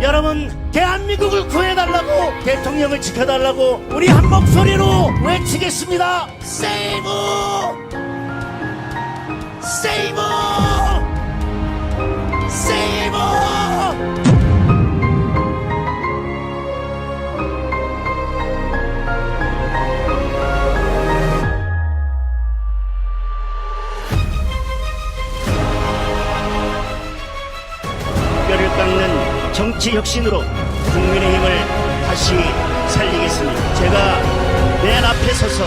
여러분 대한민국을 구해달라고 대통령을 지켜달라고 우리 한 목소리로 외치겠습니다. 세이브! 세이브! 세이브! 뼈를 깎는 정치 혁신으로 국민의 힘을 다시 살리겠습니다. 제가 맨 앞에 서서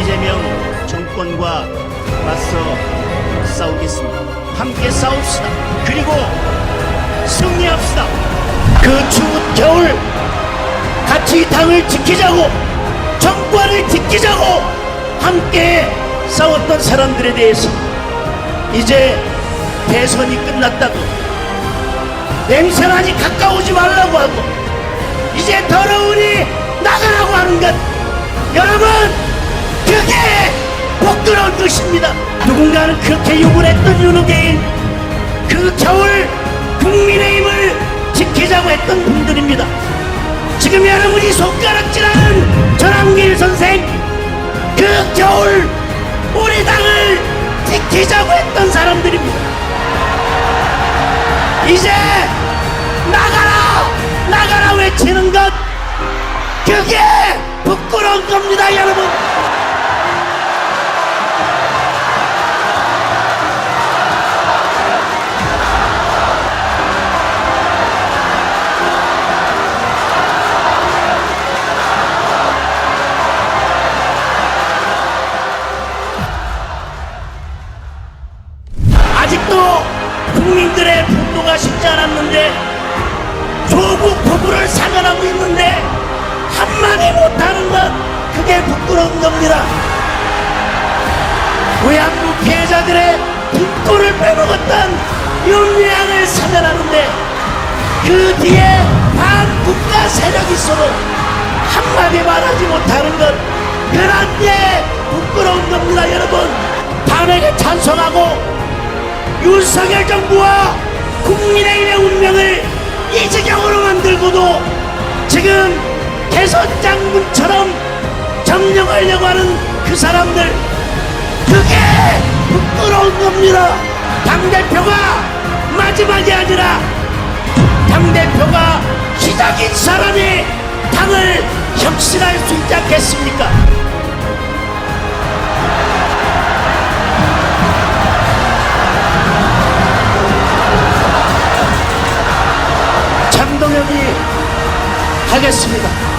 이재명 정권과 맞서 싸우겠습니다. 함께 싸웁시다. 그리고 승리합시다. 그 추운 겨울 같이 당을 지키자고 정권을 지키자고 함께 싸웠던 사람들에 대해서 이제 대선이 끝났다고 냄새나니 가까우지 말라고 하고 이제 더러우니 나가라고 하는 것. 여러분 그게 부끄러운 것입니다. 누군가는 그렇게 욕을 했던 윤호개인 그 겨울 국민의힘을 지키자고 했던 분들입니다. 지금 여러분이 손가락질하는 전함길 선생 그 겨울 우리 당을 지키자고 했던 사람들입니다 이제 나가라! 나가라 외치는 것! 그게 부끄러운 겁니다 여러분! 아직도 국민들의 분노가 식지 않았는데 조국 부부를 사면하고 있는데 한마디 못하는 것 그게 부끄러운 겁니다. 외환부 피해자들의 뒷골을 빼먹었던 윤리향을 사면하는데 그 뒤에 반국가 세력이 있어도 한마디 말하지 못하는 것 그런 게 부끄러운 겁니다 여러분. 당에게 찬성하고 윤석열 정부와 만들고도 지금 개선 장군처럼 점령하려고 하는 그 사람들 그게 부끄러운 겁니다. 당대표가 마지막이 아니라 당대표가 시작인 사람이 당을 혁신할 수 있지 않겠습니까 하겠습니다.